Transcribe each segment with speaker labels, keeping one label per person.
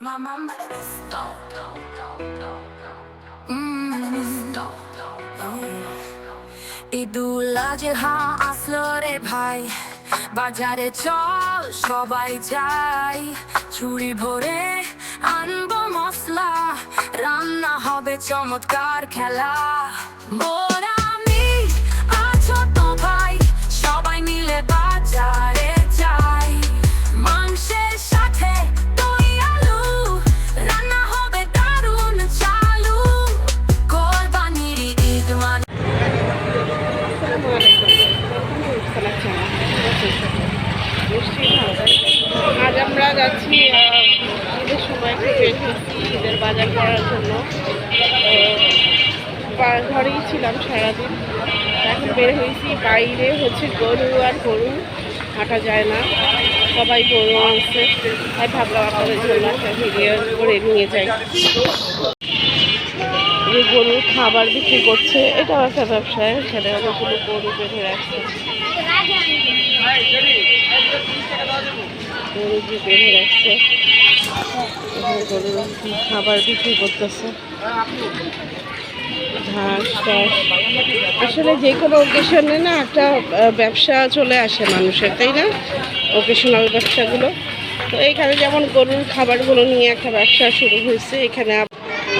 Speaker 1: Mama stop. Mm. ঈদুল আজহা আসলো রে ভাই বাজারে চল সবাই যাই চুরি ভরে আনব মশলা রান্না হবে চমৎকার খেলা মোরা
Speaker 2: যাচ্ছি ঈদের সময় একটু ঈদের বাজার করার জন্য। ঘরেই ছিলাম সারাদিন। এখন বের হয়েছি, বাইরে হচ্ছে গরু আর গরু হাঁটা যায় না। সবাই গরু আনছে, তাই ভাবলাম আপনাদের জন্য একটা ভিডিও করে নিয়ে যাই। গরুর খাবার বিক্রি করছে, এটাও একটা ব্যবসায়, সেটা অনেকগুলো গরু বেঁধে রাখছে। খাবার বিক্রি করতেছে। ঘাস টাস আসলে যে কোনো ওকেশনে না একটা ব্যবসা চলে আসে মানুষের, তাই না? ওকেশনাল ব্যবসাগুলো। তো এখানে যেমন গরুর খাবারগুলো নিয়ে একটা ব্যবসা শুরু হয়েছে, এখানে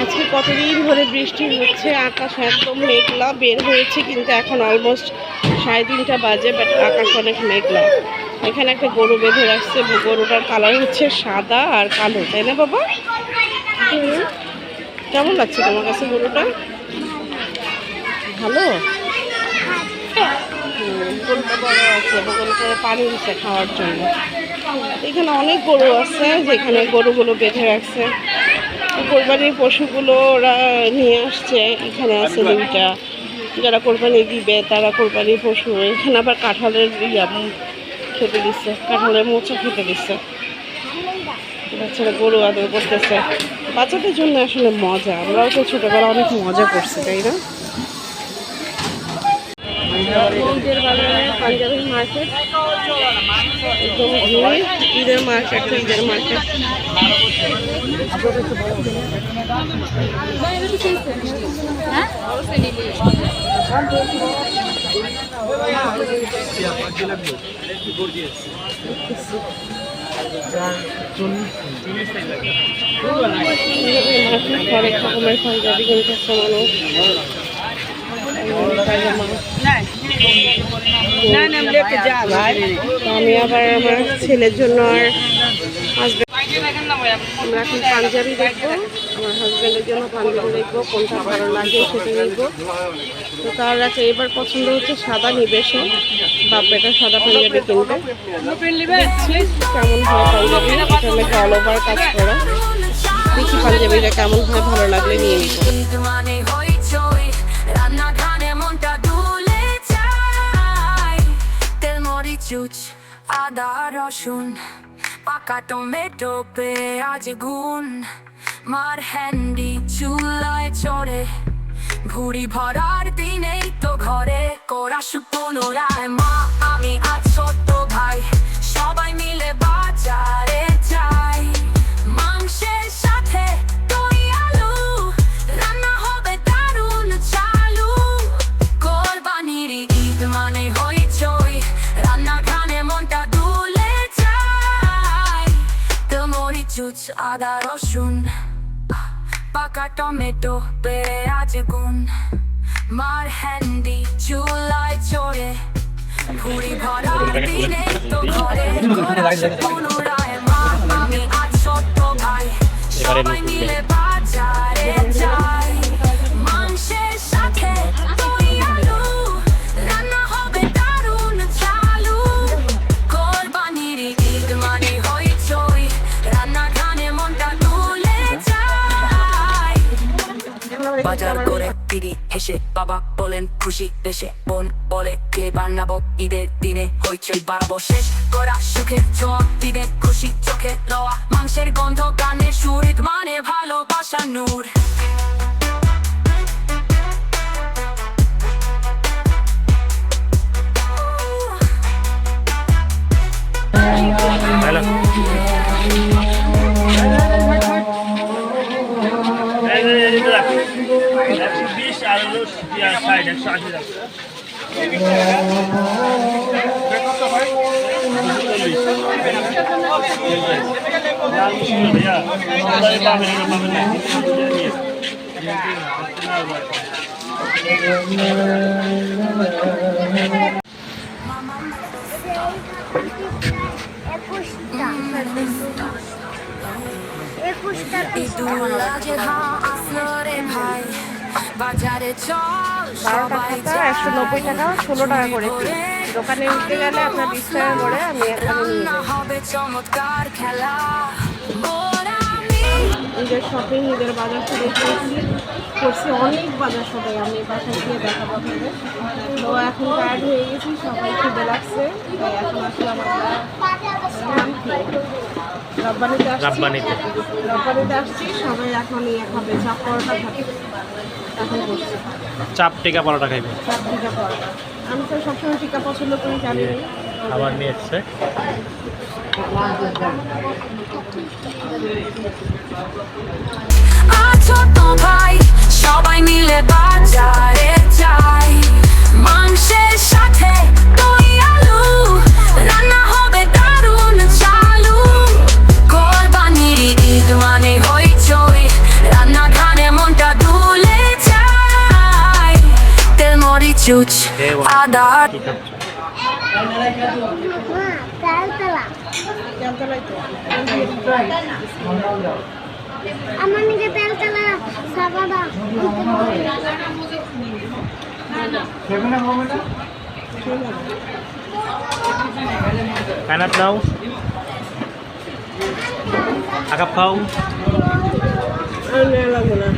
Speaker 2: আজকে কতদিন ধরে বৃষ্টি হচ্ছে, আকাশ একদম মেঘলা, বের হয়েছে কিন্তু এখন অলমোস্ট সাড়ে তিনটা বাজে বাট আকাশ অনেক মেঘলা। এখানে একটা গরু বেঁধে রাখছে গরুটার কালার হচ্ছে সাদা আর কালো, তাই না বাবা? কেমন লাগছে তোমার কাছে গরুটা? ভালো? গরুটা পানি দিচ্ছে খাওয়ার জন্য। এখানে অনেক গরু আছে যেখানে গরুগুলো বেঁধে রাখছে। কোরবানির পশুগুলো ওরা নিয়ে আসছে, এখানে আছে দুইটা। যারা কোরবানি দিবে, তারা কোরবানির পশু। এখানে আবার কাঁঠালের ইয়া খেতে দিচ্ছে, কাঁঠালের মোচা খেতে দিচ্ছে। বাচ্চারা গরু আদর করতেছে। বাচ্চাদের জন্য আসলে মজা। আমরাও তো ছোটবেলা অনেক মজা করছি, তাই না? মার্কেট একদম ভিড়। ঈদের মার্কেট তো ঈদের মার্কেট হরেক রকমের পাঞ্জাবি কিনতেছে মানুষ তো আমি আবার আমার ছেলের জন্য আর হাজব্যান্ড আমরা এখন পাঞ্জাবি দেখব, আমার হাজব্যান্ডের জন্য পাঞ্জাবি দেখব, কোনটা ভালো লাগে সেটা দেখব। তো তার কাছে এবার পছন্দ হচ্ছে সাদা নিবে সে। বাপ সাদা পাঞ্জাবি কিনবে। কেমন হয় পাঞ্জাবি? এটা অল ওভার কাজ করা। দেখি পাঞ্জাবিটা কেমন হয়, ভালো লাগলে নিয়ে নিবো।
Speaker 1: মরিচ আদা রসুন পাকা টমেটো পেঁয়াজ গুন মার হ্যান্ডি চুলায় চড়ে ভুড়ি ভরার দিনেই তো ঘরে করা পুনরায় মা চুচ আদা, রসুন, পাকা টমেটো পেঁয়াজ গুন মার হ্যান্ডি চুলায় চড়ে ঘুড়ি ভরা দিনে তো ঘরে পুনরায়। মা আমি আজ ছোট্ট ভাই, সবাই মিলে বাজারে যাই বলেন খুশি দেশে বোন বলে কে বানাবো ঈদের দিনে হইচই বাড়াবো শেষ করা সুখে চোখ দিনে খুশি চোখে লওয়া মাংসের গন্ধ গানের সুরিত মানে ভালোবাসা নূর
Speaker 3: ষাট একশো বারো টাকা
Speaker 2: একশো নব্বই টাকা ষোলো টাকা করে। দোকানে উঠতে গেলে আপনার বিশ টাকা করে আমি এখানে
Speaker 1: খেলা।
Speaker 2: নিজের শপিং নিজের বাজার শুরু করেছি। করছি অনেক বাজার সবাই আমি বাসা গিয়ে দেখাবো তো এখন টায়ার্ড হয়ে গেছি সবাই খিদে লাগছে এখন আসলে আমার রব্বানিতে
Speaker 3: রাব্বানিতে।
Speaker 2: রব্বানিতে আসছি সবাই এখন ইয়ে খাবে চাপ পরোটা খাবে এখন
Speaker 3: চাপ টিকা পরোটা খাইবে?
Speaker 2: চাপ টিকা পরোটা। আমি তো সবসময় টিকা পছন্দ করি জানি না।
Speaker 3: আবার নিয়ে এসছে।
Speaker 1: আছো তো ভাই সবাই মিলে বাজারে যাই। চুচ আদা
Speaker 4: আমার নিকে তালতলা সাবাদা
Speaker 3: কানাত নাও আকাপ খাও
Speaker 2: লাগবে না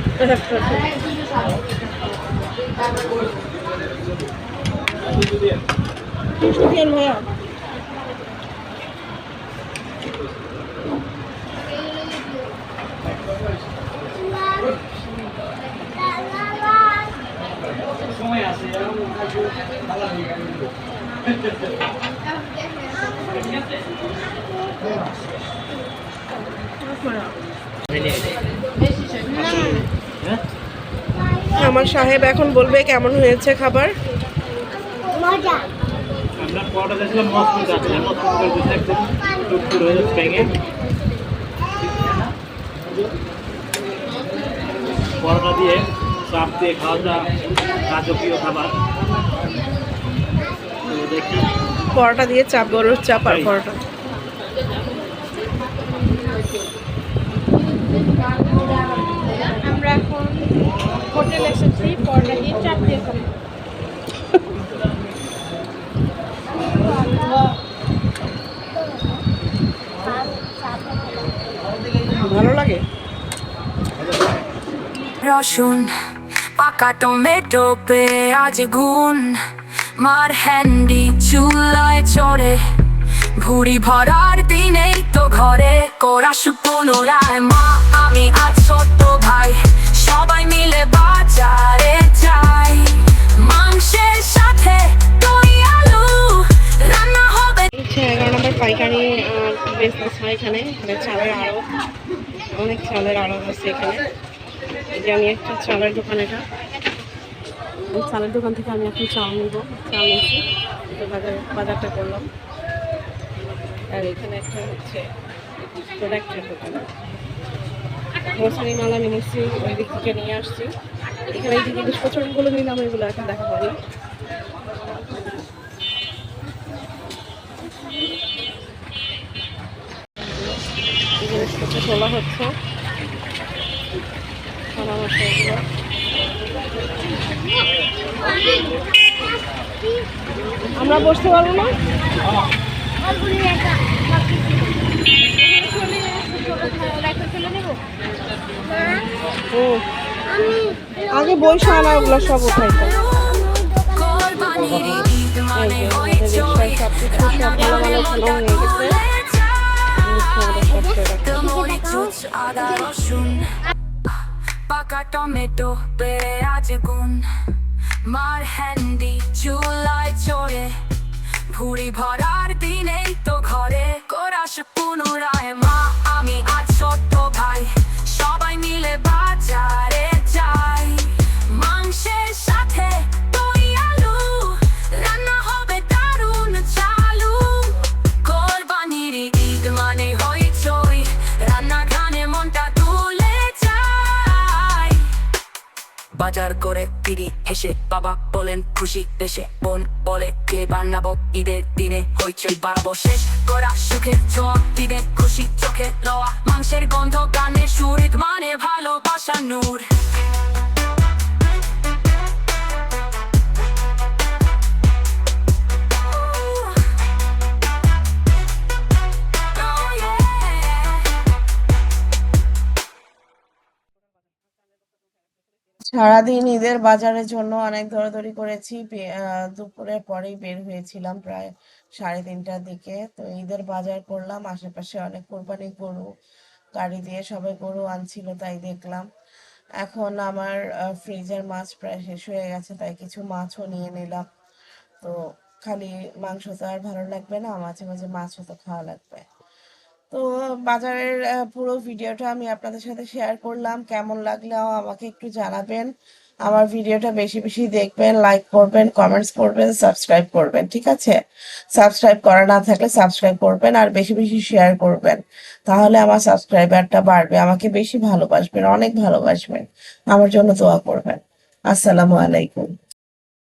Speaker 2: আমার সাহেব এখন বলবে কেমন হয়েছে খাবার?
Speaker 3: দিয়েছিলাম করে দিচ্ছে একদম টুকটুর হয়ে যাচ্ছে ভেঙে পরোটা দিয়ে চাপ দিয়ে খাওয়া যা রাজকীয় খাবার। দেখি।
Speaker 2: পরোটা দিয়ে চাপ গরুর চাপ আর। পরোটা।
Speaker 5: আমরা এখন হোটেল এসেছি পরোটা দিয়ে চাপ দিয়ে খাব।
Speaker 2: ভালো লাগে
Speaker 1: রসুন, পাকা টমেটো পেঁয়াজ গুন মার হ্যান্ডি চুলায় চড়ে, ভুড়ি ভরার দিনেই তো ঘরে। করা পুনরায়, মা, আমি আজ ছোট্ট ভাই। সবাই মিলে বাজারে যাই। মাংসের সাথে দই, আলু, রান্না হবে।
Speaker 2: পাইকারি বিজনেস হয় এখানে। এখানে চালের আড়ত। অনেক চালের আড়ত আছে এখানে। এই আমি একটা চালের দোকান এটা। এই চালের দোকান থেকে আমি এখন চাল নিব। চাল নিয়েছি। বাজার বাজারটা করলাম। আর এখানে একটা হচ্ছে প্রোডাক্টের দোকান গ্রোসারি মাল আমি নিচ্ছি ওই দিক থেকে নিয়ে আসছি। এখানে এই যে জিনিসপত্রগুলো নিলাম, এগুলো এখন দেখা পাবো জিনিসপত্র তোলা হচ্ছে। আমরা বসতে পারব না? আগে বইসা আনা ওগুলো সব উঠাইতো
Speaker 1: কোরবানির টমেটো পেঁয়াজ গুন মার হ্যান্ডি চুলায় চড়ে। ভুড়ি ভরার দিনেই তো ঘরে। কোরাস পুনরায়, মা, আমি আজ ছোট্ট ভাই। সবাই মিলে বাজারে যাই। বাজার করে তিনি হেসে, বাবা বলেন খুশি দেশে, বোন বলে কে বানাবো ঈদের দিনে, হইচই বাড়াবো শেষ করা সুখে ছোঁয়া দিনে খুশি চোখে লওয়া মাংসের গন্ধ গানে সুরিত মানে ভালোবাসা, নূর।
Speaker 2: সারাদিন ঈদের বাজারের জন্য অনেক দৌড়াদৌড়ি করেছি দুপুরের পরেই বের হয়েছিলাম প্রায় সাড়ে তিনটার দিকে। তো ঈদের বাজার করলাম, আশেপাশে অনেক কোরবানি গরু, গাড়ি দিয়ে সবাই গরু আনছিল তাই দেখলাম। এখন আমার ফ্রিজের মাছ প্রায় শেষ হয়ে গেছে, তাই কিছু মাছও নিয়ে নিলাম। তো খালি মাংস তো আর ভালো লাগবে না, মাঝে মাঝে মাছও তো খাওয়া লাগবে। তো বাজারের পুরো ভিডিওটা আমি আপনাদের সাথে শেয়ার করলাম। কেমন লাগলেও আমাকে একটু জানাবেন। আমার ভিডিওটা বেশি বেশি দেখবেন লাইক করবেন কমেন্টস করবেন সাবস্ক্রাইব করবেন, ঠিক আছে? সাবস্ক্রাইব করা না থাকলে সাবস্ক্রাইব করবেন আর বেশি বেশি শেয়ার করবেন। তাহলে আমার সাবস্ক্রাইবারটা বাড়বে, আমাকে বেশি ভালোবাসবেন, অনেক ভালোবাসবেন। আমার জন্য দোয়া করবেন। আসসালামু আলাইকুম।